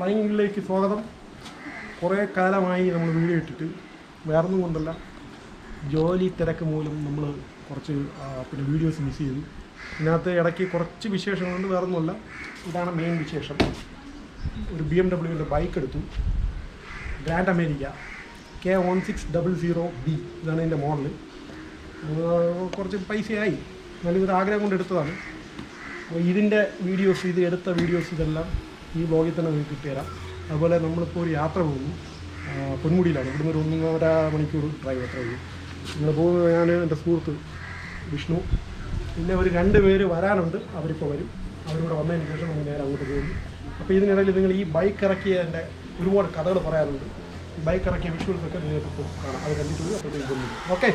Flying വീലിലേക്ക് സ്വാഗതം. കുറേ കാലമായി നമ്മൾ വീഡിയോ ഇട്ടിട്ട്. വേറൊന്നും കൊണ്ടല്ല. ജോലി തിരക്ക് മൂലം നമ്മൾ കുറച്ച് പിന്നെ വീഡിയോസ് മിസ് ചെയ്തു. ഇതിനകത്ത് ഇടയ്ക്ക് കുറച്ച് വിശേഷങ്ങളുണ്ട് വേറൊന്നുമല്ല. ഇതാണ് മെയിൻ വിശേഷം. ഒരു ബി എം ഡബ്ല്യുവിന്റെ ബൈക്ക് എടുത്തു. Grand America K one six double zero B ഇതാണ് എന്റെ മോഡൽ കുറച്ച് പൈസയായി. നല്ലൊരു ആഗ്രഹം കൊണ്ട് എടുത്തതാണ്. അപ്പോൾ ഇതിന്റെ വീഡിയോസ് ഇത് എടുത്ത വീഡിയോസ് ഇതെല്ലാം ഈ ബ്ലോഗിൽ തന്നെ നിങ്ങൾക്ക് കിട്ടിത്തരാം അതുപോലെ നമ്മളിപ്പോൾ ഒരു യാത്ര പോകുന്നു. പൊന്മുടിയിലാണ്. ഇവിടുന്ന് ഒരു ഒന്നര മണിക്കൂർ ഡ്രൈവ് യാത്ര പോകും നിങ്ങൾ പോകുന്നത് ഞാൻ എന്റെ സുഹൃത്ത് വിഷ്ണു. പിന്നെ ഒരു രണ്ട് പേര് വരാനുണ്ട്. അവരിപ്പോൾ വരും. അവരിവിടെ വന്നതിന് ശേഷം നമ്മൾ നേരെ അങ്ങോട്ട് പോകും അപ്പോൾ ഇതിനിടയിൽ നിങ്ങൾ ഈ ബൈക്ക് ഇറക്കിയതിന്റെ ഒരുപാട് കഥകൾ പറയാനുണ്ട്. ബൈക്ക് ഇറക്കിയ വിഷ്വൽസൊക്കെ നിങ്ങൾക്ക് കാണാം. അത് കണ്ടിട്ടുള്ളൂ അപ്പോഴത്തേക്കും ഓക്കെ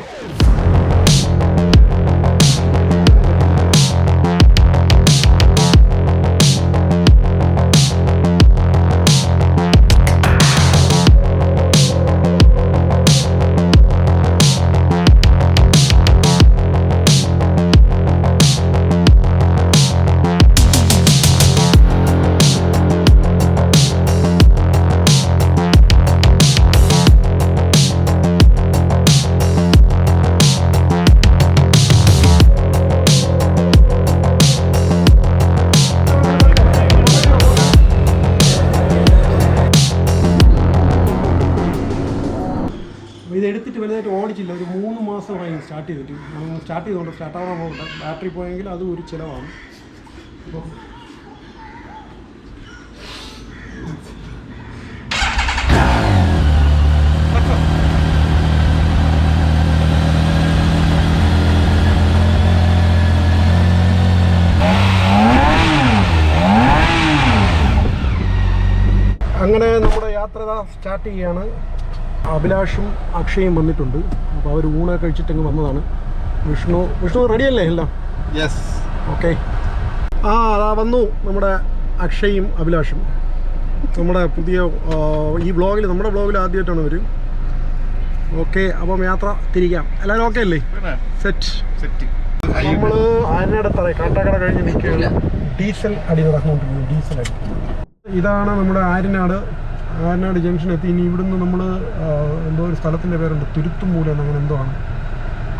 അപ്പോൾ വലുതായിട്ട് ഓടിച്ചില്ല. ഒരു മൂന്ന് മാസമായി സ്റ്റാർട്ട് ചെയ്തിട്ട്. സ്റ്റാർട്ട് ചെയ്തുകൊണ്ട് സ്റ്റാർട്ട് ആവാൻ പോകട്ടെ ബാറ്ററി പോയെങ്കിൽ അത് ഒരു ചിലവാണ്. അങ്ങനെ നമ്മുടെ യാത്ര സ്റ്റാർട്ട് ചെയ്യാണ്. അഭിലാഷും അക്ഷയും വന്നിട്ടുണ്ട്. അപ്പോൾ അവർ ഊണൊക്കെ കഴിച്ചിട്ടങ്ങ് വന്നതാണ്. വിഷ്ണു വിഷ്ണു റെഡിയല്ലേ എല്ലാം? യെസ് ഓക്കെ ആ അതാ വന്നു നമ്മുടെ അക്ഷയും അഭിലാഷും. നമ്മുടെ പുതിയ ഈ വ്ളോഗിൽ നമ്മുടെ വ്ളോഗിൽ ആദ്യമായിട്ടാണ് അവർ ഓക്കെ അപ്പം യാത്ര തിരിക്കാം. എല്ലാവരും ഓക്കെ അല്ലേ? സെറ്റ് സെറ്റ് നമ്മൾ ആനടത്തറ കാട്ടാക്കട കഴിഞ്ഞ് നിൽക്കുകയാണ്. ഡീസൽ അടി നടന്നുകൊണ്ടിരിക്കുന്നത് ഡീസൽ അടി. ഇതാണ് നമ്മുടെ ആര്യനാട്. ആര്യനാട് ജംഗ്ഷൻ എത്തി. ഇനി ഇവിടുന്ന് നമ്മൾ എന്തോ ഒരു സ്ഥലത്തിന്റെ പേരുണ്ട്. തുരുത്തുമൂല അങ്ങനെ എന്തോ ആണ്.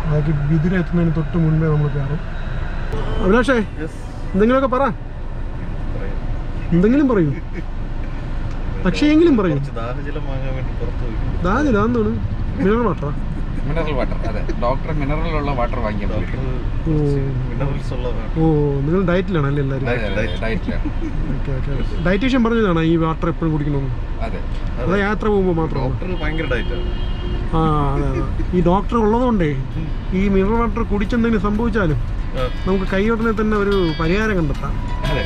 അതൊക്കെ വിതുര എത്തുന്നതിന് തൊട്ട് മുൻപേ നമ്മൾ കയറും. അഭിലാഷേ എന്തെങ്കിലുമൊക്കെ പറ. എന്തെങ്കിലും പറയൂ. പക്ഷേ എങ്കിലും പറയൂ ദാഹജലം എന്താണ് മിനറൽ വാട്ടറാ? മിനറൽ വാട്ടർ അതെ ഡോക്ടർ മിനറൽ ഉള്ള വാട്ടർ വാങ്ങിയാൽ ഓ മിനറൽസ് ഉള്ള ഓ നിങ്ങൾ ഡയറ്റിലാണ് അല്ലേ എല്ലാവരും ഡയറ്റിലാണ് ഓക്കെ ഓക്കെ ഡയറ്റീഷ്യൻ പറഞ്ഞതാണ് ഈ വാട്ടർ എപ്പോഴും കുടിക്കണമെന്ന് അതെ. അതെ യാത്ര പോകുമ്പോൾ മാത്രം. ഡോക്ടർ ഭയങ്കര ഡയറ്റാണ് ആ അതെ അതെ. ഈ ഡോക്ടർ ഉള്ളതുകൊണ്ടേ ഈ മിനറൽ വാട്ടർ കുടിച്ചെന്തെങ്കിലും സംഭവിച്ചാലും നമുക്ക് കൈ ഉടനെ തന്നെ ഒരു പരിഹാരം കണ്ടെത്താം. അതെ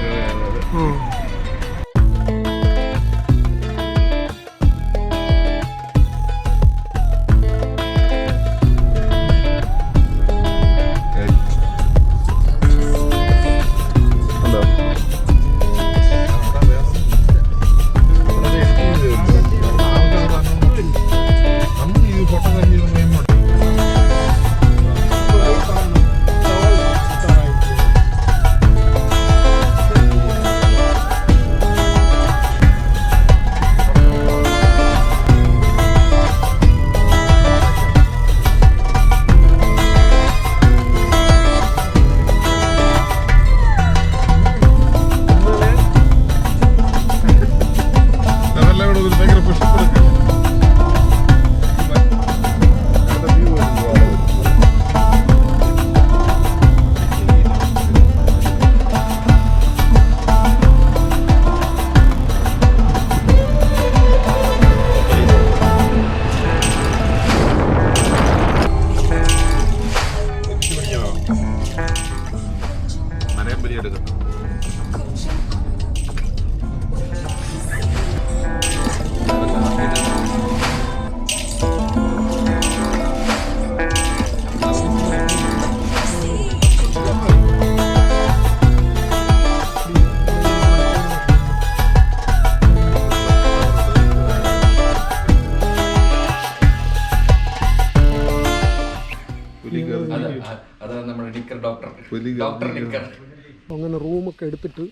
അങ്ങനെ റൂമൊക്കെ എടുത്തിട്ട്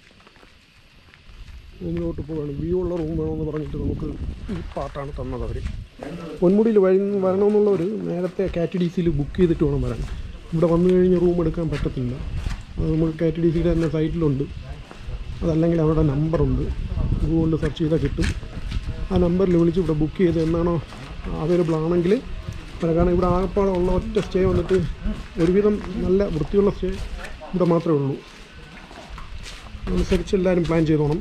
റൂമിലോട്ട് പോവാണ് വ്യൂ ഉള്ള റൂം വേണമെന്ന് പറഞ്ഞിട്ട് നമുക്ക് ഈ പാട്ടാണ് തന്നത് അവർ പൊന്മുടിയിൽ വഴി വരണമെന്നുള്ളവർ നേരത്തെ കാറ്റ് ഡി സിയിൽ ബുക്ക് ചെയ്തിട്ട് വേണം വരാൻ. ഇവിടെ വന്നു കഴിഞ്ഞ് റൂം എടുക്കാൻ പറ്റത്തില്ല. അത് നമുക്ക് കാറ്റ് ഡി സിയുടെ തന്നെ സൈറ്റിലുണ്ട് അതല്ലെങ്കിൽ അവരുടെ നമ്പറുണ്ട് ഗൂഗിളിൽ സെർച്ച് ചെയ്താൽ കിട്ടും. ആ നമ്പറിൽ വിളിച്ച് ഇവിടെ ബുക്ക് ചെയ്ത് എന്നാണോ അവൈലബിൾ ആണെങ്കിൽ. കാരണം ഇവിടെ ആകപ്പാടെ ഉള്ള ഒറ്റ സ്റ്റേ വന്നിട്ട് ഒരുവിധം നല്ല വൃത്തിയുള്ള സ്റ്റേ ഇവിടെ മാത്രമേ ഉള്ളൂ. അനുസരിച്ച് എല്ലാവരും പ്ലാൻ ചെയ്തോണം.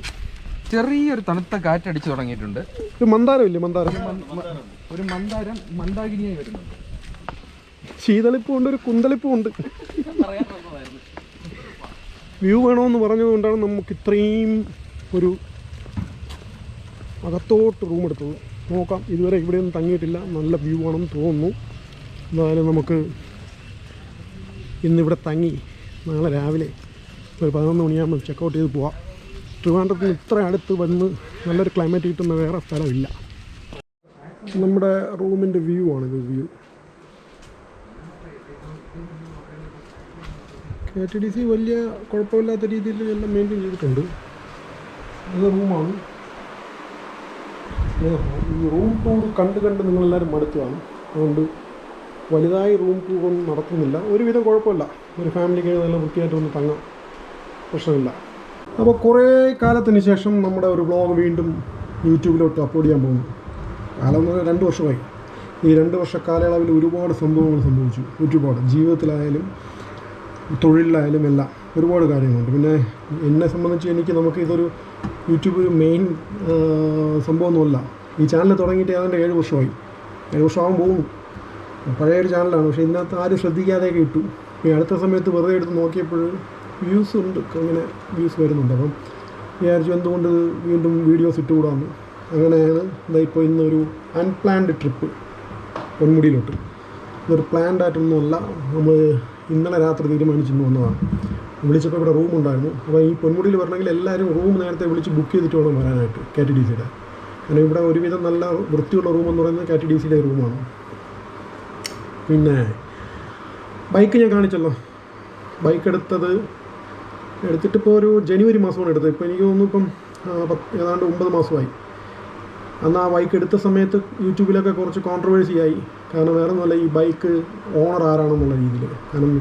ചെറിയൊരു തണുത്ത കാറ്റടിച്ചു തുടങ്ങിയിട്ടുണ്ട്. ഒരു മന്ദാരം? ഇല്ലേ മന്ദാരം ഒരു മന്ദാരം മന്ദാകിനിയായി വരുന്നുണ്ട്. ശീതളിപ്പും ഉണ്ട് ഒരു കുന്തളിപ്പും ഉണ്ട്. വ്യൂ വേണമെന്ന് പറഞ്ഞതുകൊണ്ടാണ് നമുക്ക് ഇത്രയും ഒരു അകത്തോട്ട് റൂം എടുത്തത്. നോക്കാം ഇതുവരെ ഇവിടെയൊന്നും തങ്ങിയിട്ടില്ല. നല്ല വ്യൂ ആണെന്ന് തോന്നുന്നു. എന്തായാലും നമുക്ക് ഇന്നിവിടെ തങ്ങി. നാളെ രാവിലെ ഒരു പതിനൊന്ന് മണിയാകുമ്പോൾ ചെക്കൗട്ട് ചെയ്ത് പോവാം. ട്രിവാൻഡ്രത്തിന് ഇത്ര അടുത്ത് വന്ന് നല്ലൊരു ക്ലൈമറ്റ് കിട്ടുന്ന വേറെ സ്ഥലമില്ല. നമ്മുടെ റൂമിന്റെ വ്യൂ ആണിത് view K T D C വലിയ കുഴപ്പമില്ലാത്ത രീതിയിൽ എല്ലാം മെയിന്റെയിൻ ചെയ്തിട്ടുണ്ട്. ഇത് റൂമാണ് ഈ റൂം ടൂർ കണ്ട് കണ്ട് നിങ്ങളെല്ലാവരും മടുത്തതാണ്. അതുകൊണ്ട് വലുതായി റൂം ഒന്നും നടത്തുന്നില്ല ഒരുവിധം കുഴപ്പമില്ല. ഒരു ഫാമിലിക്ക് നല്ല വൃത്തിയായിട്ട് ഒന്ന് തങ്ങാം. പ്രശ്നമില്ല. അപ്പോൾ കുറേ കാലത്തിന് ശേഷം നമ്മുടെ ഒരു വ്ളോഗ് വീണ്ടും യൂട്യൂബിലോട്ട് അപ്ലോഡ് ചെയ്യാൻ പോകുന്നു. കാലം എന്ന് രണ്ട് വർഷമായി. ഈ രണ്ട് വർഷ കാലയളവിൽ ഒരുപാട് സംഭവങ്ങൾ സംഭവിച്ചു. ഒരുപാട്. ജീവിതത്തിലായാലും തൊഴിലിലായാലും എല്ലാം ഒരുപാട് കാര്യങ്ങളുണ്ട്. പിന്നെ എന്നെ സംബന്ധിച്ച് എനിക്ക് നമുക്ക് ഇതൊരു യൂട്യൂബ് മെയിൻ സംഭവമൊന്നുമല്ല. ഈ ചാനൽ തുടങ്ങിയിട്ട് ഏതാണ്ട് ഏഴ് വർഷമായി. ഏഴ് വർഷമാകാൻ പോകുന്നു. പഴയ ഒരു ചാനലാണ് പക്ഷേ ഇതിനകത്ത് ആരും ശ്രദ്ധിക്കാതെയൊക്കെ ഇട്ടു. ഈ അടുത്ത സമയത്ത് വെറുതെ എടുത്ത് നോക്കിയപ്പോൾ വ്യൂസ് ഉണ്ട്. അങ്ങനെ വ്യൂസ് വരുന്നുണ്ട്. അപ്പം വിചാരിച്ചു എന്തുകൊണ്ട് വീണ്ടും വീഡിയോസ് ഇട്ടുകൂടാന്ന് അങ്ങനെയാണ് ഇതാ ഇപ്പോൾ ഇന്നൊരു അൺപ്ലാൻഡ് ട്രിപ്പ് പൊന്മുടിയിലോട്ട്. ഇതൊരു പ്ലാൻഡ് ആയിട്ടൊന്നുമല്ല. നമ്മൾ ഇന്നലെ രാത്രി തീരുമാനിച്ചിട്ട് വന്നതാണ്. വിളിച്ചപ്പോൾ ഇവിടെ റൂം ഉണ്ടായിരുന്നു. അപ്പോൾ ഈ പൊന്മുടിയിൽ വരണമെങ്കിൽ എല്ലാവരും റൂം നേരത്തെ വിളിച്ച് ബുക്ക് ചെയ്തിട്ട് വേണം വരാനായിട്ട്. കെ ടി ഡി സിയുടെ കാരണം ഇവിടെ ഒരുവിധം നല്ല വൃത്തിയുള്ള റൂം എന്ന് പറയുന്നത് കെ ടി ഡി സിയുടെ റൂമാണ് പിന്നെ ബൈക്ക് ഞാൻ കാണിച്ചല്ലോ. ബൈക്ക് എടുത്തത് എടുത്തിട്ടിപ്പോൾ ഒരു ജനുവരി മാസമാണ് എടുത്തത്. ഇപ്പോൾ എനിക്ക് തോന്നുന്നു ഇപ്പം ഏതാണ്ട് ഒമ്പത് മാസമായി. അന്ന് ആ ബൈക്ക് എടുത്ത സമയത്ത് യൂട്യൂബിലൊക്കെ കുറച്ച് കോൺട്രവേഴ്സി ആയി. കാരണം വേറെ ഒന്നുമല്ല ഈ ബൈക്ക് ഓണർ ആരാണെന്നുള്ള രീതിയിൽ. കാരണം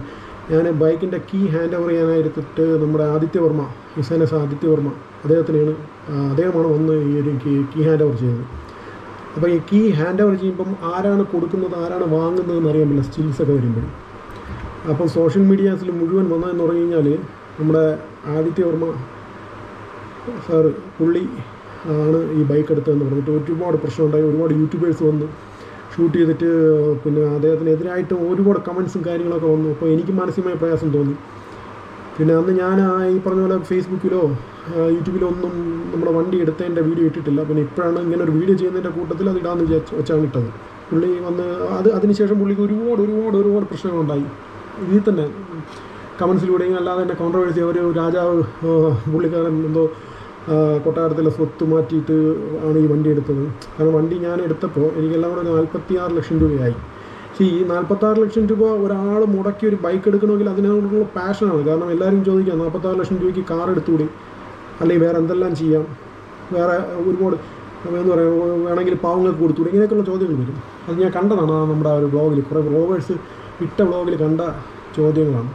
ഞാൻ ബൈക്കിന്റെ കീ ഹാൻഡ് ഓവർ ചെയ്യാനായിട്ട് നമ്മുടെ ആദിത്യവർമ്മ എസ് ആദിത്യവർമ്മ അദ്ദേഹത്തിനാണ് ആ, അദ്ദേഹമാണ് വന്ന് ഈ ഒരു കീ ഹാൻഡ് ഓവർ ചെയ്തത്. അപ്പോൾ ഈ കീ ഹാൻഡ് ഓവർ ചെയ്യുമ്പം ആരാണ് കൊടുക്കുന്നത് ആരാണ് വാങ്ങുന്നതെന്ന് അറിയാൻ പറ്റില്ല സ്റ്റിൽസൊക്കെ വരുമ്പോഴും അപ്പം സോഷ്യൽ മീഡിയാസിൽ മുഴുവൻ വന്നതെന്ന് പറഞ്ഞു കഴിഞ്ഞാൽ നമ്മുടെ ആദിത്യവർമ്മ സാറ് പുള്ളി ആണ് ഈ ബൈക്ക് എടുത്തതെന്ന് പറഞ്ഞിട്ട് ഒരുപാട് പ്രശ്നമുണ്ടായി ഒരുപാട് യൂട്യൂബേഴ്സ് വന്ന് ഷൂട്ട് ചെയ്തിട്ട് പിന്നെ അദ്ദേഹത്തിനെതിരായിട്ട് ഒരുപാട് കമൻസും കാര്യങ്ങളൊക്കെ വന്നു. അപ്പോൾ എനിക്ക് മാനസികമായ പ്രയാസം തോന്നി. പിന്നെ അന്ന് ഞാൻ ഈ പറഞ്ഞ പോലെ ഫേസ്ബുക്കിലോ യൂട്യൂബിലോ ഒന്നും നമ്മുടെ വണ്ടി എടുത്തതിന്റെ വീഡിയോ ഇട്ടിട്ടില്ല. പിന്നെ ഇപ്പോഴാണ് ഇങ്ങനെ ഒരു വീഡിയോ ചെയ്യുന്നതിന്റെ കൂട്ടത്തിൽ അത് ഇടാമെന്ന് വിചാരിച്ച് വെച്ചാണ് ഇട്ടത്. പുള്ളി വന്ന് അത് അതിനുശേഷം പുള്ളിക്ക് ഒരുപാട് ഒരുപാട് ഒരുപാട് പ്രശ്നങ്ങളുണ്ടായി ഇതിൽ തന്നെ കമൻസിലൂടെയും അല്ലാതെ തന്നെ കോൺട്രവേഴ്സി അവർ രാജാവ് പുള്ളിക്കാരൻ എന്തോ കൊട്ടാരത്തിലെ സ്വത്ത് മാറ്റിയിട്ട് ആണ് ഈ വണ്ടി എടുത്തത്. കാരണം വണ്ടി ഞാൻ എടുത്തപ്പോൾ എനിക്കെല്ലാം കൂടെ ഒരു നാൽപ്പത്തി ആറ് ലക്ഷം രൂപയായി. പക്ഷേ ഈ നാൽപ്പത്താറ് ലക്ഷം രൂപ ഒരാൾ മുടക്കി ഒരു ബൈക്ക് എടുക്കണമെങ്കിൽ അതിനോടുള്ള പാഷനാണ് കാരണം എല്ലാവരും ചോദിക്കാം നാൽപ്പത്താറ് ലക്ഷം രൂപയ്ക്ക് കാർ എടുത്തുകൂടി അല്ലെങ്കിൽ വേറെ എന്തെല്ലാം ചെയ്യാം? വേറെ ഒരുപാട് എന്ന് പറയാം വേണമെങ്കിൽ പാവങ്ങൾക്ക് കൊടുത്തുകൂടി ഇങ്ങനെയൊക്കെയുള്ള ചോദ്യങ്ങൾ വരും. അത് ഞാൻ കണ്ടതാണ് നമ്മുടെ ആ ഒരു ബ്ലോഗിൽ കുറേ ബ്ലോഗേഴ്സ് ഇട്ട ബ്ലോഗിൽ കണ്ട ചോദ്യങ്ങളാണ്.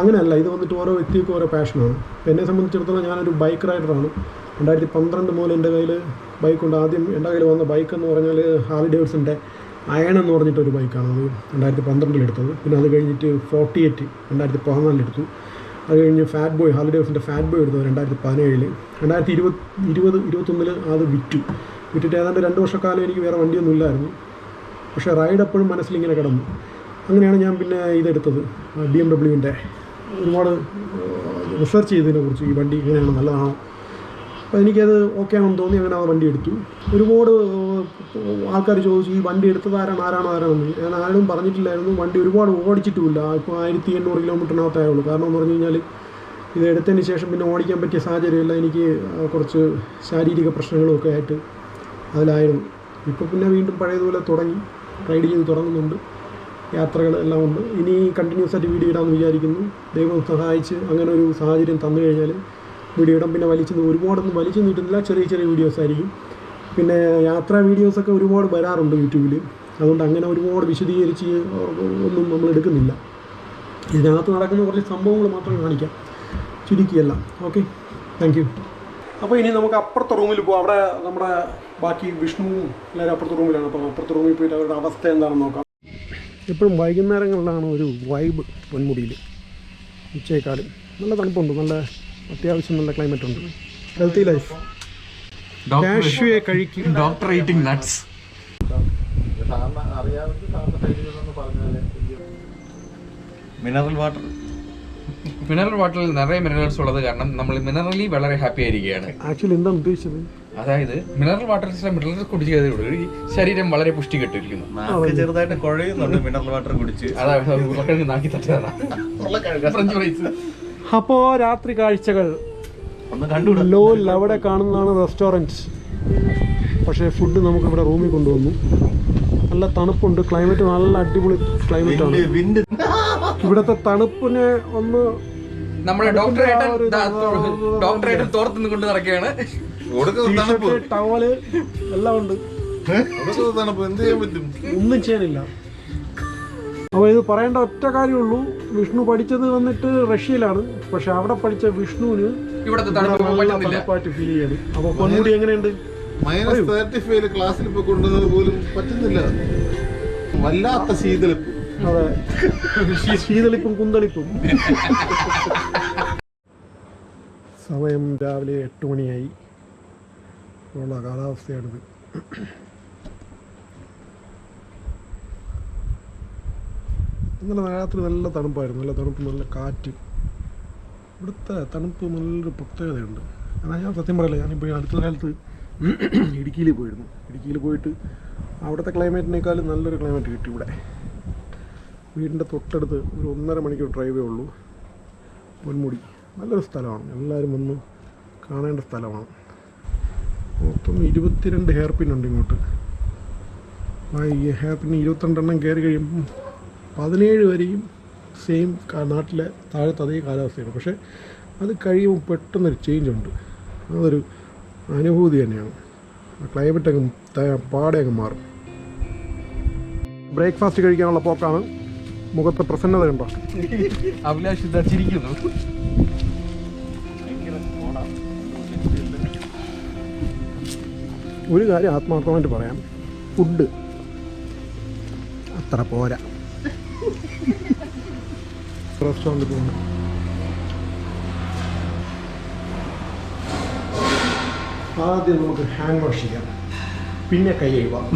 അങ്ങനെയല്ല ഇത് വന്നിട്ട് ഓരോ വ്യക്തിക്കും ഓരോ പാഷനാണ് എന്നെ സംബന്ധിച്ചിടത്തോളം ഞാനൊരു ബൈക്ക് റൈഡറാണ് രണ്ടായിരത്തി പന്ത്രണ്ട് മുതൽ എന്റെ കയ്യിൽ ബൈക്കുണ്ട് ആദ്യം എന്റെ കയ്യിൽ വന്ന ബൈക്ക് എന്ന് പറഞ്ഞാൽ ഹാർലി ഡേവിഡ്സന്റെ അയൺ എന്ന് പറഞ്ഞിട്ടൊരു ബൈക്കാണ് അത് രണ്ടായിരത്തി പന്ത്രണ്ടിൽ എടുത്തത്. പിന്നെ അത് കഴിഞ്ഞിട്ട് ഫോർട്ടി എയ്റ്റ് രണ്ടായിരത്തി പതിനാലിലെടുത്തു അത് കഴിഞ്ഞ് ഫാറ്റ് ബോയ് ഡേവിഡ്സന്റെ ഫാറ്റ് ബോയ് എടുത്തത് രണ്ടായിരത്തി പതിനേഴിൽ രണ്ടായിരത്തി ഇരുപത് ഇരുപത് ഇരുപത്തൊന്നിൽ അത് വിറ്റു. വിറ്റിട്ട് ഏതാണ്ട് രണ്ട് വർഷക്കാലം എനിക്ക് വേറെ വണ്ടിയൊന്നും ഇല്ലായിരുന്നു. പക്ഷേ റൈഡ് എപ്പോഴും മനസ്സിലിങ്ങനെ കിടന്നു. അങ്ങനെയാണ് ഞാൻ പിന്നെ ഇതെടുത്തത്. ബി എം ഡബ്ല്യുവിന്റെ ഒരുപാട് റിസർച്ച് ചെയ്തതിനെക്കുറിച്ച് ഈ വണ്ടി ഇങ്ങനെയാണ് നല്ലതാണോ? അപ്പോൾ എനിക്കത് ഓക്കെ ആണെന്ന് തോന്നി അങ്ങനെ ആ വണ്ടി എടുത്തു. ഒരുപാട് ആൾക്കാർ ചോദിച്ചു ഈ വണ്ടി എടുത്തത് ആരാണ്? ആരാണ്? ആരാണെന്ന് ഞാൻ ആരും പറഞ്ഞിട്ടില്ലായിരുന്നു. വണ്ടി ഒരുപാട് ഓടിച്ചിട്ടുമില്ല. ഇപ്പോൾ ആയിരത്തി എണ്ണൂറ് കിലോമീറ്ററിനകത്തായേ ഉള്ളൂ. കാരണം എന്ന് പറഞ്ഞു കഴിഞ്ഞാൽ ഇത് എടുത്തതിന് ശേഷം പിന്നെ ഓടിക്കാൻ പറ്റിയ സാഹചര്യമില്ല. എനിക്ക് കുറച്ച് ശാരീരിക പ്രശ്നങ്ങളൊക്കെ ആയിട്ട് അതിലായിരുന്നു. ഇപ്പോൾ പിന്നെ വീണ്ടും പഴയതുപോലെ തുടങ്ങി. റൈഡ് ചെയ്ത് തുടങ്ങുന്നുണ്ട്. യാത്രകൾ എല്ലാം ഉണ്ട്. ഇനി കണ്ടിന്യൂസ് ആയിട്ട് വീഡിയോ ഇടാമെന്ന് വിചാരിക്കുന്നു. ദൈവം സഹായിച്ച് അങ്ങനെ ഒരു സാഹചര്യം തന്നു കഴിഞ്ഞാൽ വീഡിയോ ഇടാം പിന്നെ വലിച്ചു ഒരുപാടൊന്നും വലിച്ചു നീട്ടുന്നില്ല. ചെറിയ ചെറിയ വീഡിയോസ് ആയിരിക്കും. പിന്നെ യാത്രാ വീഡിയോസൊക്കെ ഒരുപാട് വരാറുണ്ട് യൂട്യൂബിൽ അതുകൊണ്ട് അങ്ങനെ ഒരുപാട് വിശദീകരിച്ച് ഒന്നും നമ്മൾ എടുക്കുന്നില്ല. ഇതിനകത്ത് നടക്കുന്ന കുറച്ച് സംഭവങ്ങൾ മാത്രം കാണിക്കാം. ചുരുക്കിയല്ല. ഓക്കെ? താങ്ക് യു അപ്പോൾ ഇനി നമുക്ക് അപ്പുറത്തെ റൂമിൽ പോകാം അവിടെ നമ്മുടെ ബാക്കി വിഷ്ണുവും എല്ലാവരും അപ്പുറത്തെ റൂമിലാണ്. അപ്പോൾ അപ്പുറത്തെ റൂമിൽ പോയിട്ട് അവരുടെ അവസ്ഥ എന്താണെന്ന് നോക്കാം. എപ്പോഴും വൈകുന്നേരങ്ങളിലാണ് ഒരു വൈബ് പൊന്മുടിയിൽ ഉച്ചയേക്കാളും. നല്ല തണുപ്പുണ്ട്. നല്ല അത്യാവശ്യം നല്ല ക്ലൈമറ്റ് ഉണ്ട് ഹെൽത്തി ലൈഫ് കാഷ്വയെ കഴിക്കും. Doctor eating nuts mineral water mineral വാട്ടറിൽ നിറയെ മിനറൽസ് ഉള്ളത് കാരണം നമ്മൾ മിനറലി വളരെ ഹാപ്പി ആയിരിക്കുകയാണ്. ആക്ച്വലി എന്താ ഉദ്ദേശിച്ചത്? അതായത് മിനറൽ വാട്ടർ മിനറൽസ് കുടിച്ച് കഴിഞ്ഞാൽ ശരീരം വളരെ പുഷ്ടി കെട്ടിരിക്കുന്നു ചെറുതായിട്ട് കുഴയുന്നുണ്ട് മിനറൽ വാട്ടർ കുടിച്ച്. അതായത് നാക്കി തട്ടിയതാണ് ഫ്രഞ്ച് ഫ്രൈസ് അപ്പോൾ രാത്രി കാഴ്ചകൾ ലോൽ അവിടെ കാണുന്നതാണ് റെസ്റ്റോറന്റ് പക്ഷേ ഫുഡ് നമുക്ക് ഇവിടെ റൂമിൽ കൊണ്ടുവന്നു. നല്ല തണുപ്പുണ്ട്. ക്ലൈമറ്റ് നല്ല അടിപൊളി ക്ലൈമറ്റ് ആണ്. ഇവിടത്തെ തണുപ്പിനെ ഒന്ന് തോർത്തുനിന്ന് കൊണ്ട് നടക്കുകയാണ്. ടീഷർട്ട് ടവൽ എല്ലാം ഉണ്ട്. ഒന്നും ചെയ്യാനില്ല. അപ്പോൾ ഇത് പറയേണ്ട ഒറ്റ കാര്യമുള്ളൂ വിഷ്ണു പഠിച്ചത് വന്നിട്ട് റഷ്യയിലാണ്. പക്ഷെ അവിടെ പഠിച്ച വിഷ്ണുവിന് ഇവിടത്തെ തണുപ്പായിട്ട് ഫീൽ ചെയ്യണം അപ്പോൾ പൊന്മുടി എങ്ങനെയുണ്ട്? മൈനസ് തേർട്ടി ഫൈവ് ക്ലാസ്സിൽ ഇപ്പൊ കൊണ്ടുവന്നത് പോലും പറ്റുന്നില്ല. വല്ലാത്ത ശീതളിപ്പ്. അതെ. ശീതളിപ്പും കുന്തളിപ്പും. സമയം രാവിലെ എട്ട് മണിയായി. ഉള്ള കാലാവസ്ഥയാണിത്. ഇന്നലെ രാത്രി നല്ല തണുപ്പായിരുന്നു. നല്ല തണുപ്പ് നല്ല കാറ്റ്. ഇവിടുത്തെ തണുപ്പ് നല്ലൊരു പ്രത്യേകതയുണ്ട്. എന്നാൽ ഞാൻ സത്യം പറയില്ല ഞാനിപ്പോൾ അടുത്ത കാലത്ത് ഇടുക്കിയിൽ പോയിരുന്നു. ഇടുക്കിയിൽ പോയിട്ട് അവിടുത്തെ ക്ലൈമറ്റിനേക്കാളും നല്ലൊരു ക്ലൈമറ്റ് കിട്ടി ഇവിടെ. വീടിന്റെ തൊട്ടടുത്ത് ഒരു ഒന്നര മണിക്കൂർ ഡ്രൈവേ ഉള്ളൂ. പൊന്മുടി. നല്ലൊരു സ്ഥലമാണ്. എല്ലാവരും വന്ന് കാണേണ്ട സ്ഥലമാണ്. മൊത്തം ഇരുപത്തിരണ്ട് ഹെയർ പിന്നുണ്ട് ഇങ്ങോട്ട്. ആ ഈ ഹെയർ പിൻ ഇരുപത്തിരണ്ടെണ്ണം കയറി കഴിയുമ്പം പതിനേഴ് വരെയും സെയിം നാട്ടിലെ താഴത്തെ അതേ കാലാവസ്ഥയാണ്. പക്ഷേ അത് കഴിയുമ്പോൾ പെട്ടെന്നൊരു ചേഞ്ച് ഉണ്ട്. അതൊരു അനുഭൂതി തന്നെയാണ്. ക്ലൈമറ്റ് അങ്ങ് ത- പാടെ അങ്ങ് മാറും. ബ്രേക്ക്ഫാസ്റ്റ് കഴിക്കാനുള്ള പോക്കാണ്. മുഖത്തെ പ്രസന്നത ഉണ്ടോ അഭിലാഷ് ഇതാ ചിരിക്കുന്നു. ഒരു കാര്യം ആത്മാർത്ഥമായിട്ട് പറയാം. ഫുഡ് അത്ര പോരാ. റെസ്റ്റോറന്റിൽ പോകുന്നു ആദ്യം നമുക്ക് ഹാൻഡ് വാഷ് ചെയ്യാം പിന്നെ കൈ കഴുകാം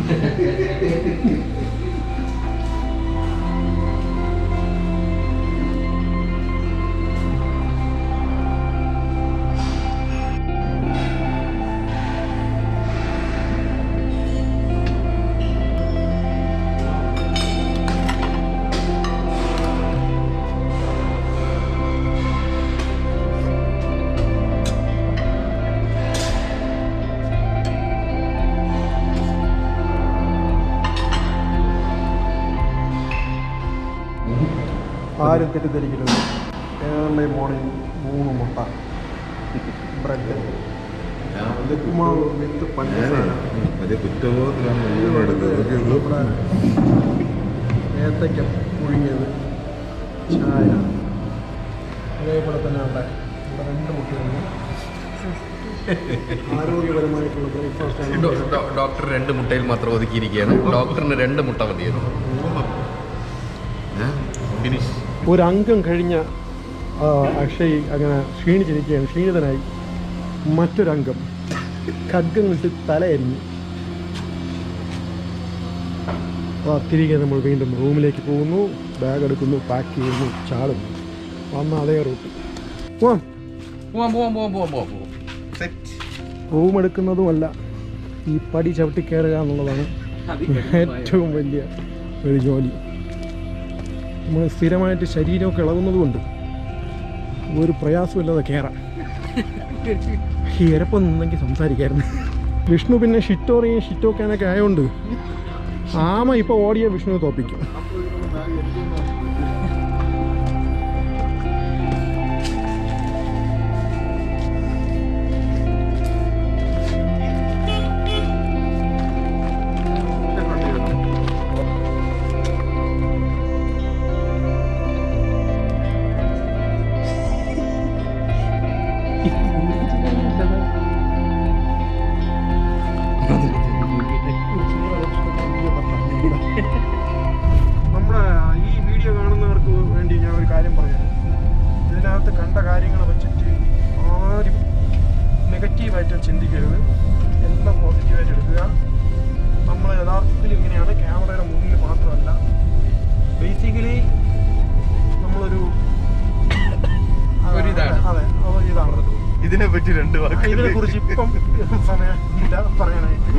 ആരും തെറ്റിദ്ധരിക്കരുത്. ഏർലി മോർണിംഗ് മൂന്ന് മുട്ട. ബ്രെഡ്. ഉപ്പുമാവ് വിത്ത് പഞ്ചസാര. പുഴുങ്ങിയത്. ചായ. അതേപോലെ തന്നെ അവിടെ ഇവിടെ രണ്ട് മുട്ടയുണ്ട് ആരോഗ്യപരമായിട്ടുള്ള ബ്രേക്ക്ഫാസ്റ്റ് ഡോക്ടർ രണ്ട് മുട്ടയിൽ മാത്രം ഒതുക്കിയിരിക്കുകയാണ്. ഡോക്ടറിന് രണ്ട് മുട്ട മതിയായിരുന്നു. ഫിനിഷ്. ഒരു അംഗം കഴിഞ്ഞ അക്ഷയ് അങ്ങനെ ക്ഷീണിച്ചിരിക്കുകയാണ് ക്ഷീണിതനായി. മറ്റൊരംഗം. ഖഡ്ഗം കിട്ടി തലയരിഞ്ഞു. തിരികെ നമ്മൾ വീണ്ടും റൂമിലേക്ക് പോകുന്നു. ബാഗ് എടുക്കുന്നു പാക്ക് ചെയ്യുന്നു ചാടുന്നു. വന്ന അതേ റൂട്ട്. പോവാം. പോവാം പോവാം പോവാം പോവാം പോവാം പോവാം. സെറ്റ് റൂം എടുക്കുന്നതുമല്ല ഈ പടി ചവിട്ടി കയറുക എന്നുള്ളതാണ് ഏറ്റവും വലിയ ഒരു ജോലി. നമ്മൾ സ്ഥിരമായിട്ട് ശരീരമൊക്കെ ഇളകുന്നതുകൊണ്ട് ഒരു പ്രയാസമില്ലാതെ കയറാം ഇരപ്പം നിന്നെങ്കിൽ സംസാരിക്കായിരുന്നു. വിഷ്ണു പിന്നെ ഷിറ്റോറിയും ഷിറ്റോക്കാനൊക്കെ ആയതുകൊണ്ട് ആമ ഇപ്പോൾ ഓടിയ വിഷ്ണു തോപ്പിക്കും. ഇതിനെ കുറിച്ച് ഇപ്പം സമയം ഇല്ല പറയാനായിട്ട്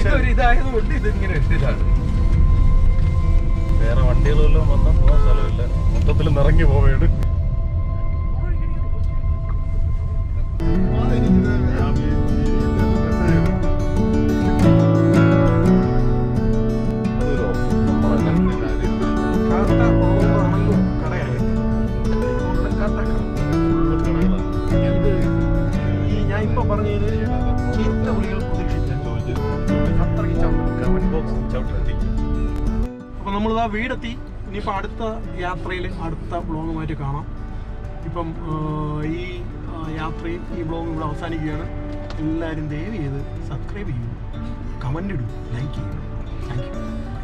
ഇതൊരു ഇതായതുകൊണ്ട് ഇതിങ്ങനെ ഇതാണ് വേറെ വണ്ടികളെല്ലാം വന്നാൽ പോകാൻ സ്ഥലമില്ല. മൊത്തത്തിൽ നിറങ്ങി പോവേണ്. വീടെത്തി. ഇനിയിപ്പോൾ അടുത്ത യാത്രയിൽ അടുത്ത ബ്ലോഗുമായിട്ട് കാണാം. ഇപ്പം ഈ യാത്രയും ഈ ബ്ലോഗും ഇവിടെ അവസാനിക്കുകയാണ്. എല്ലാവരും ദയവ് ചെയ്ത് സബ്സ്ക്രൈബ് ചെയ്യൂ. കമന്റ് ഇടൂ. ലൈക്ക് ചെയ്യൂ. Thank you